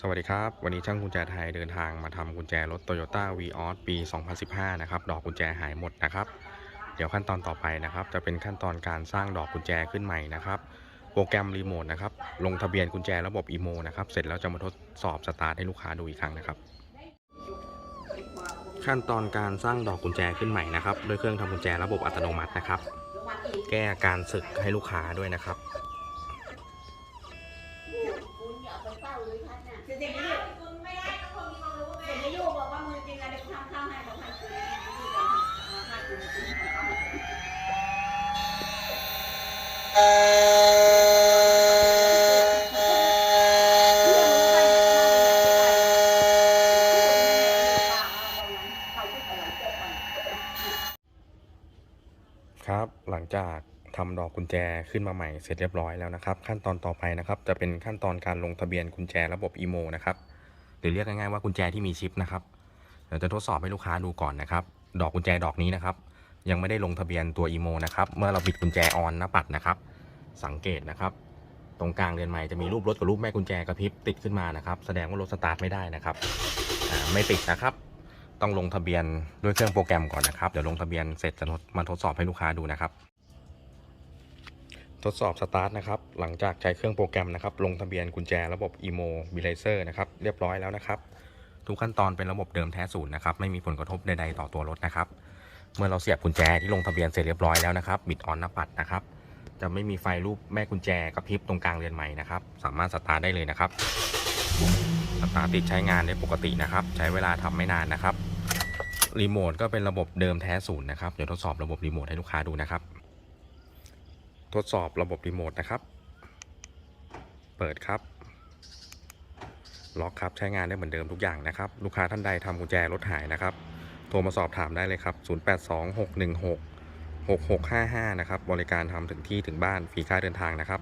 สวัสดีครับ วันนี้ช่างกุญแจไทยเดินทางมาทำกุญแจรถ Toyota v ีออสปี 2015 นะครับ ดอกกุญแจหายหมดนะครับ เดี๋ยวขั้นตอนต่อไปนะครับ จะเป็นขั้นตอนการสร้างดอกกุญแจขึ้นใหม่นะครับ โปรแกรมรีโมทนะครับ ลงทะเบียนกุญแจระบบอีโมนะครับ เสร็จแล้วจะมาทดสอบสตาร์ทให้ลูกค้าดูอีกครั้งนะครับ ขั้นตอนการสร้างดอกกุญแจขึ้นใหม่นะครับ ด้วยเครื่องทำกุญแจระบบอัตโนมัตินะครับ แก้การสึกให้ลูกค้าด้วยนะครับ เด็กไม่อยู่คุณไม่ได้ก็คนมีความรู้เด็กไม่อยู่บอกว่ามือจริงอะเด็กทำข้าวให้บอกให้คุณให้คุณกินข้าวให้ครับหลังจาก ทำดอกกุญแจขึ้นมาใหม่เสร็จเรียบร้อยแล้วนะครับ ขั้นตอนต่อไปนะครับ จะเป็นขั้นตอนการลงทะเบียนกุญแจระบบอีโมนะครับหรือเรียกง่ายๆว่ากุญแจที่มีชิปนะครับเดี๋ยวจะทดสอบให้ลูกค้าดูก่อนนะครับ ดอกกุญแจดอกนี้นะครับ ยังไม่ได้ลงทะเบียนตัวอีโมนะครับเมื่อเราบิดกุญแจออนหน้าปัดนะครับ สังเกตนะครับ ตรงกลางเรือนไม้จะมีรูปรถกับรูปแม่กุญแจกระพริบติดขึ้นมานะครับ แสดงว่ารถสตาร์ทไม่ได้นะครับไม่ติดนะครับ ต้องลงทะเบียนด้วยเครื่องโปรแกรมก่อนนะครับ เดี๋ยวลงทะเบียนเสร็จจะมาทดสอบให้ลูกค้าดูนะครับ ทดสอบสตาร์ทนะครับ หลังจากใช้เครื่องโปรแกรมนะครับ ลงทะเบียนกุญแจระบบ emo b l a z e r นะครับ เรียบร้อยแล้วนะครับ ทุกขั้นตอนเป็นระบบเดิมแท้ศูนย์นะครับ ไม่มีผลกระทบใดๆต่อตัวรถนะครับ เมื่อเราเสียบกุญแจที่ลงทะเบียนเสร็จเรียบร้อยแล้วนะครับ บิดออนหน้าปัดนะครับ จะไม่มีไฟรูปแม่กุญแจกระพริบตรงกลางเรือนไม้นะครับ สามารถสตาร์ทได้เลยนะครับ สตาร์ทติดใช้งานได้ปกตินะครับ ใช้เวลาทำไม่นานนะครับ รีโมทก็เป็นระบบเดิมแท้ศูนย์นะครับ เดี๋ยวทดสอบระบบรีโมทให้ลูกค้าดูนะครับ ทดสอบระบบรีโมทนะครับ เปิดครับ ล็อกครับใช้งานได้เหมือนเดิมทุกอย่างนะครับ ลูกค้าท่านใดทำกุญแจรถหายนะครับ โทรมาสอบถามได้เลยครับ 0826166655 นะครับ บริการทำถึงที่ถึงบ้านฟรีค่าเดินทางนะครับ